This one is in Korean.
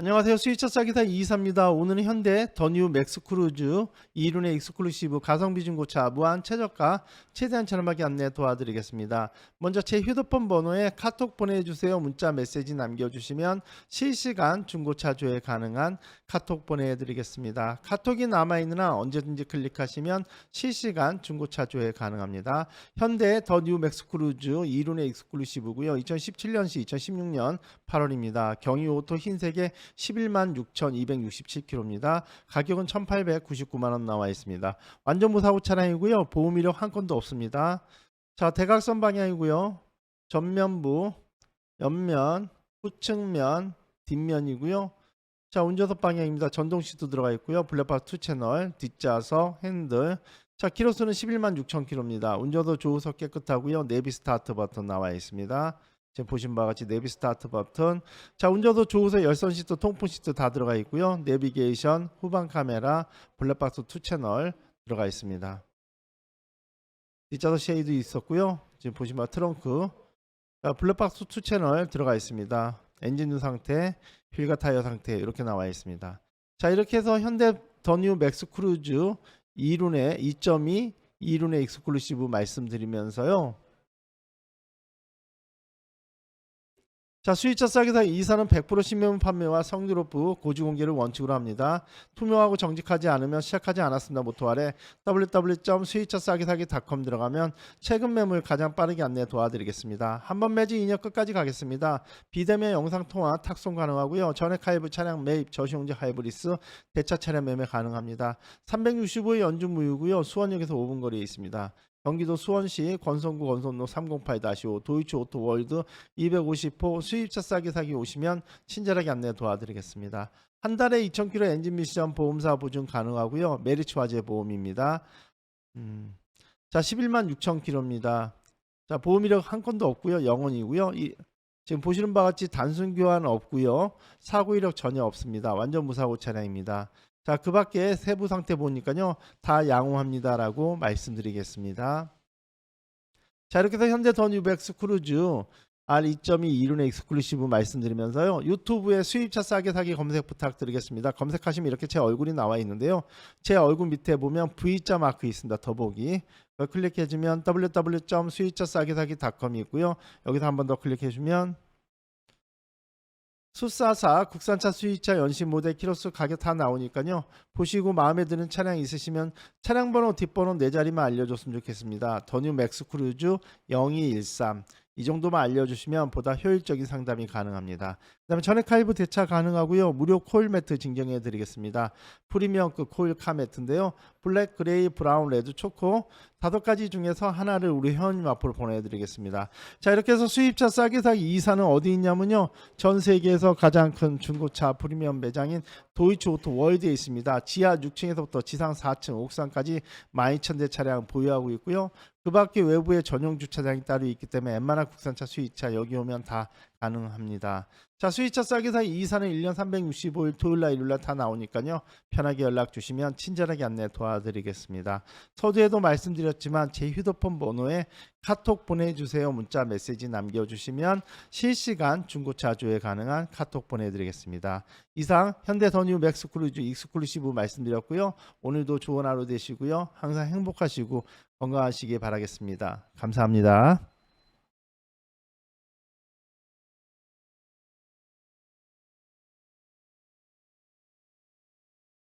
안녕하세요. 스위처 싸기사 이이사입니다. 오늘은 현대 더뉴 맥스크루즈 이륜의 익스클루시브 가성비 중고차 무한 최저가 최대한 저렴하게 안내 도와드리겠습니다. 먼저 제 휴대폰 번호에 카톡 보내주세요. 문자 메시지 남겨주시면 실시간 중고차 조회 가능한 카톡 보내드리겠습니다. 카톡이 남아있는 한 언제든지 클릭하시면 실시간 중고차 조회 가능합니다. 현대 더뉴 맥스크루즈 이륜의 익스클루시브고요. 2017년시 2016년 8월입니다. 경유 오토 흰색의 11만 6,267km입니다. 가격은 1,899만 원 나와 있습니다. 완전 무사고 차량이고요. 보험 이력 한 건도 없습니다. 자, 대각선 방향이고요. 전면부, 옆면, 후측면, 뒷면이고요. 자, 운전석 방향입니다. 전동 시트 들어가 있고요. 블랙박스 2 채널, 뒷좌석, 핸들. 자, 키로수는 11만 6천 킬로입니다. 운전석 조우석 깨끗하고요. 내비 스타트 버튼 나와 있습니다. 지금 보신 바와 같이 내비 스타트 버튼. 자, 운전석 조우석 열선 시트, 통풍 시트 다 들어가 있고요. 내비게이션, 후방 카메라, 블랙박스 2 채널 들어가 있습니다. 뒷좌석 쉐이드 있었고요. 지금 보시면 바 트렁크. 자, 블랙박스 2 채널 들어가 있습니다. 엔진 상태, 휠과 타이어 상태 이렇게 나와 있습니다. 자, 이렇게 해서 현대 더뉴 맥스 크루즈 2륜의 2.2 2륜의 익스클루시브 말씀드리면서요. 자, 수입차 싸게사 이사는 100% 신명 판매와 성유로프 고지 공개를 원칙으로 합니다. 투명하고 정직하지 않으면 시작하지 않았습니다. 모토 아래 www.수입차싸게사기.com 들어가면 최근 매물 가장 빠르게 안내 도와드리겠습니다. 한 번 매지 2년 끝까지 가겠습니다. 비대면 영상 통화 탁송 가능하고요. 전액 하이브 차량 매입, 저시용지 하이브리스, 대차 차량 매매 가능합니다. 365의 연중 무휴고요. 수원역에서 5분 거리에 있습니다. 경기도 수원시 권성구 권선로 308-5 도이치 오토 월드 250호 수입차 싸게 사기 오시면 친절하게 안내 도와드리겠습니다. 한 달에 2,000km 엔진 미션 보험사 보증 가능하고요. 메리츠 화재 보험입니다. 음. 자, 11만 6,000km입니다. 자, 보험 이력 한 건도 없고요. 영원이고요. 이, 지금 보시는 바와 같이 단순 교환 없고요. 사고 이력 전혀 없습니다. 완전 무사고 차량입니다. 자, 그 밖에 세부 상태 보니까요. 다 양호합니다라고 말씀드리겠습니다. 자, 이렇게 해서 현대 더 뉴백스 크루즈 R2.2 이륜의 익스클루시브 말씀드리면서요. 유튜브에 수입차 싸게 사기 검색 부탁드리겠습니다. 검색하시면 이렇게 제 얼굴이 나와 있는데요. 제 얼굴 밑에 보면 V자 마크 있습니다. 더보기. 클릭해주면 www.수입차싸게 사기.com이 있고요. 여기서 한 번 더 클릭해주면 수사사 국산차 수입차 연식 모델 키로수 가격 다 나오니까요. 보시고 마음에 드는 차량 있으시면 차량 번호 뒷번호 네 자리만 알려줬으면 좋겠습니다. 더뉴 맥스 크루즈 0213 이 정도만 알려주시면 보다 효율적인 상담이 가능합니다. 그 다음에 전액 할부 대차 가능하고요. 무료 코일 매트 증정해 드리겠습니다. 프리미엄급 코일 카 매트인데요. 블랙, 그레이, 브라운, 레드, 초코 다섯 가지 중에서 하나를 우리 회원님 앞으로 보내드리겠습니다. 자 이렇게 해서 수입차 싸게 사기 이사는 어디 있냐면요. 전 세계에서 가장 큰 중고차 프리미엄 매장인 도이치 오토 월드에 있습니다. 지하 6층에서부터 지상 4층, 옥상까지 12,000대 차량 보유하고 있고요. 그 밖에 외부에 전용 주차장이 따로 있기 때문에 웬만한 국산차 수입차 여기 오면 다 가능합니다. 자 수입차 싸게 사기 이사는 1년 365일 토요일날 일요일날 다 나오니까요. 편하게 연락 주시면 친절하게 안내 도와드리겠습니다. 서두에도 말씀드렸지만 제 휴대폰 번호에 카톡 보내주세요. 문자 메시지 남겨주시면 실시간 중고차 조회 가능한 카톡 보내드리겠습니다. 이상 현대 더뉴 맥스크루즈 익스클루시브 말씀드렸고요. 오늘도 좋은 하루 되시고요. 항상 행복하시고 건강하시기 바라겠습니다. 감사합니다.